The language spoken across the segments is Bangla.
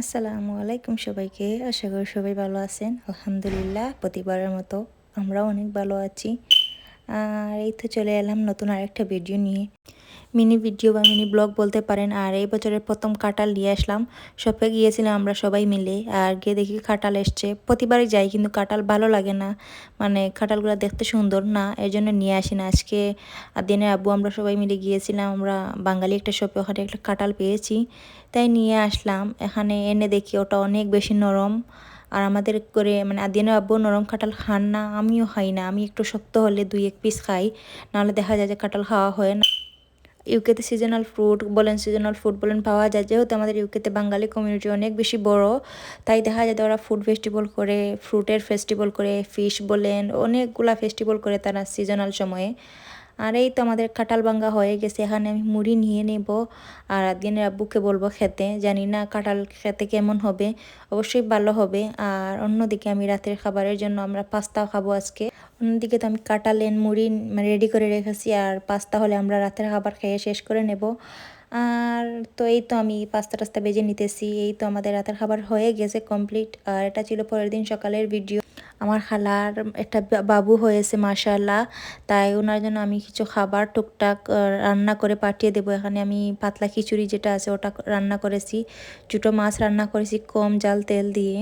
আসসালামু আলাইকুম সবাইকে। আশা করি সবাই ভালো আছেন। আলহামদুলিল্লাহ, প্রতিবারের মতো আমরাও অনেক ভালো আছি। আর এই তো চলে এলাম নতুন আরেকটা ভিডিও নিয়ে। মিনি ভিডিও বা মিনি ব্লগ বলতে পারেন, আর এই বছরের প্রথম কাঁঠাল নিয়ে আসলাম। শপে গিয়েছিলাম আমরা সবাই মিলে, আর গিয়ে দেখি কাঁঠাল এসছে। প্রতিবারই যাই, কিন্তু কাঁঠাল ভালো লাগে না। মানে কাঁঠালগুলো দেখতে সুন্দর না এই জন্য নিয়ে আসি না। আজকে দিনের আব্বু, আমরা সবাই মিলে গিয়েছিলাম, আমরা বাঙালি একটা শপে, ওখানে একটা কাঁঠাল পেয়েছি। তাই নিয়ে আসলাম, এখানে এনে দেখি ওটা অনেক বেশি নরম। আর আমাদের করে মানে আদিনের আব্বু নরম কাঁঠাল খান না, আমিও খাই না। আমি একটু শক্ত হলে দুই এক পিস খাই, নাহলে দেখা যায় যে কাঁঠাল খাওয়া হয় না। ইউকেতে সিজনাল ফ্রুট বলেন সিজনাল ফ্রুট বলেন, পাওয়া যায়। যেহেতু আমাদের ইউকেতে বাঙালি কমিউনিটি অনেক বেশি বড়, তাই দেখা যায় ওরা ফুড ফেস্টিভ্যাল করে ফ্রুটের ফেস্টিভ্যাল করে ফিশ বলেন, অনেকগুলা ফেস্টিভ্যাল করে তারা সিজনাল সময়ে। আর এই তো আমাদের কাঁঠাল ভাঙ্গা হয়ে গেছে, এখানে আমি মুড়ি নিয়ে নেব। আর দিনের আব্বুকে বলব খেতে, জানি না কাঁঠাল খেতে কেমন হবে, অবশ্যই ভালো হবে। আর অন্যদিকে আমি রাতের খাবারের জন্য আমরা পাস্তা খাব আজকে। অন্যদিকে তো আমি কাঁঠালেন মুড়ি রেডি করে রেখেছি, আর পাস্তা হলে আমরা রাতের খাবার খেয়ে শেষ করে নেব। আর তো এই তো আমি পাস্তা টাস্তা বেজে নিতেছি, এই তো আমাদের রাতের খাবার হয়ে গেছে কমপ্লিট আর এটা ছিল পরের দিন সকালের ভিডিও আমার খালার একটা বাবু হয়েছে মাশাল্লাহ তাই ওনার জন্য আমি কিছু খাবার টুকটাক রান্না করে পাঠিয়ে দেবো। এখানে আমি পাতলা খিচুড়ি যেটা আছে ওটা রান্না করেছি। ছোটো মাছ রান্না করেছি কম জাল তেল দিয়ে।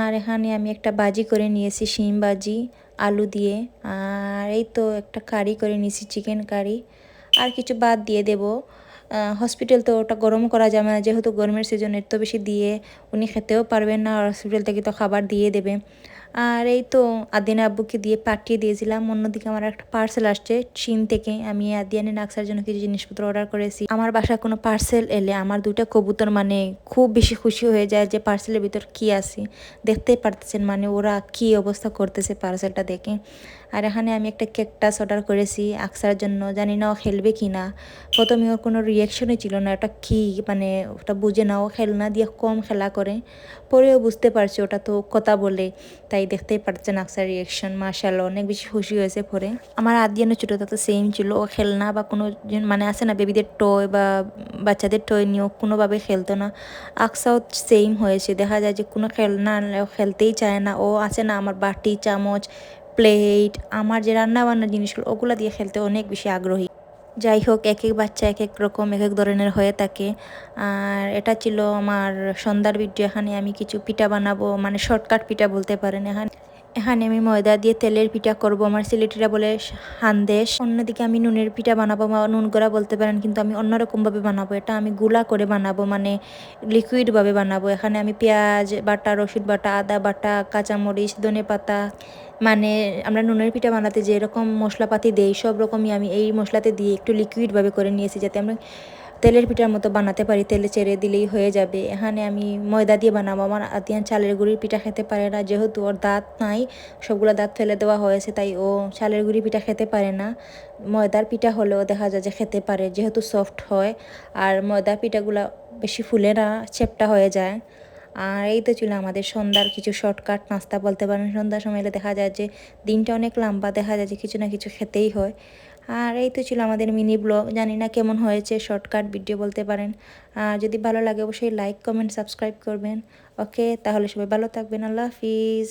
আর এখানে আমি একটা বাজি করে নিয়েছি, শিম বাজি, আলু দিয়ে। আর এই তো একটা কারি করে নিয়েছি, চিকেন কারি। আর কিছু বাদ দিয়ে দেবো। হসপিটাল তো ওটা গরম করা যাবে না, যেহেতু গরমের সিজন এত বেশি দিয়ে উনি খেতেও পারবেন না। হসপিটাল থেকে তো খাবার দিয়ে দেবে। আর এই তো আদিনা আব্বুকে দিয়ে পাঠিয়ে দিয়েছিলাম। অন্যদিকে আমার একটা পার্সেল আসছে চীন থেকে। আমি আদিয়ানি নাকসার জন্য কিছু জিনিসপত্র অর্ডার করেছি। আমার বাসায় কোনো পার্সেল এলে আমার দুইটা কবুতর মানে খুব বেশি খুশি হয়ে যায় যে পার্সেলের ভিতর কি আছে। দেখতেই পারতেছেন মানে ওরা কি অবস্থা করতেছে পার্সেলটা দেখে। আর এখানে আমি একটা কেকটাস অর্ডার করেছি আকসার জন্য। জানি না ও খেলবে কি না প্রথমে ওর কোনো রিয়াকশনই ছিল না। ওটা কী মানে ওটা বুঝে না। ও খেলনা দিয়ে কম খেলা করে। পরেও বুঝতে পারছি ওটা তো কথা বলে। তাই দেখতেই পারছেন আকসার রিয়াকশন মার্শাল অনেক বেশি খুশি হয়েছে পরে। আমার আদিয়ানো ছোটো তো সেম ছিল, ও খেলনা বা কোনো মানে আছে না বেবিদের টয় বা বাচ্চাদের টয় নিয়েও কোনোভাবে খেলতো না। আকসাও সেম হয়েছে, দেখা যায় যে কোনো খেলনা খেলতেই চায় না। ও আছে না, আমার বাটি, চামচ প্লেট আমার যে রান্না বান্নার জিনিসগুলো, ওগুলো দিয়ে খেলতে অনেক বেশি আগ্রহী। যাই হোক এক এক বাচ্চা এক এক রকম এক এক ধরনের হয়ে থাকে। আর এটা ছিল আমার সন্ধ্যার ভিডিও এখানে আমি কিছু পিঠা বানাবো মানে শর্টকাট পিঠা বলতে পারেন এখানে। এখানে আমি ময়দা দিয়ে তেলের পিঠা করব। আমার সিলেটিরা বলে, হান্দেশ। অন্যদিকে আমি নুনের পিঠা বানাবো বা নুন গোড়া বলতে পারেন, কিন্তু আমি অন্যরকমভাবে বানাবো। এটা আমি গুলা করে বানাবো মানে লিকুইডভাবে বানাবো। এখানে আমি পেঁয়াজ বাটা, রসুন বাটা, আদা বাটা, কাঁচামরিচ, ধনে পাতা মানে আমরা নুনের পিঠা বানাতে যেরকম মশলাপাতি দেই, সব রকমই আমি এই মশলাতে দিয়ে একটু লিকুইডভাবে করে নিয়েছি, যাতে আমরা তেলের পিঠার মতো বানাতে পারি, তেলে চেড়ে দিলেই হয়ে যাবে। এখানে আমি ময়দা দিয়ে বানাবো। আমার আতিয়ান চালের গুঁড়ির পিঠা খেতে পারে না, যেহেতু ওর দাঁত নাই, সবগুলো দাঁত ফেলে দেওয়া হয়েছে, তাই ও চালের গুঁড়ি পিঠা খেতে পারে না। ময়দার পিঠা হলেও দেখা যায় যে খেতে পারে, যেহেতু সফট হয়, আর ময়দার পিঠাগুলো বেশি ফুলে না চেপটা হয়ে যায়। আর এই তো ছিল আমাদের সন্ধ্যার কিছু শর্টকাট নাস্তা বলতে পারেন। সন্ধ্যার সময় এলে দেখা যায় যে দিনটা অনেক লম্বা, দেখা যায় যে কিছু না কিছু খেতেই হয়। আর এই তো ছিল আমাদের মিনি ব্লগ জানি না কেমন হয়েছে শর্টকাট ভিডিও বলতে পারেন। আর যদি ভালো লাগে অবশ্যই লাইক কমেন্ট সাবস্ক্রাইব করবেন। ওকে তাহলে সবাই ভালো থাকবেন। আল্লাহ হাফিজ।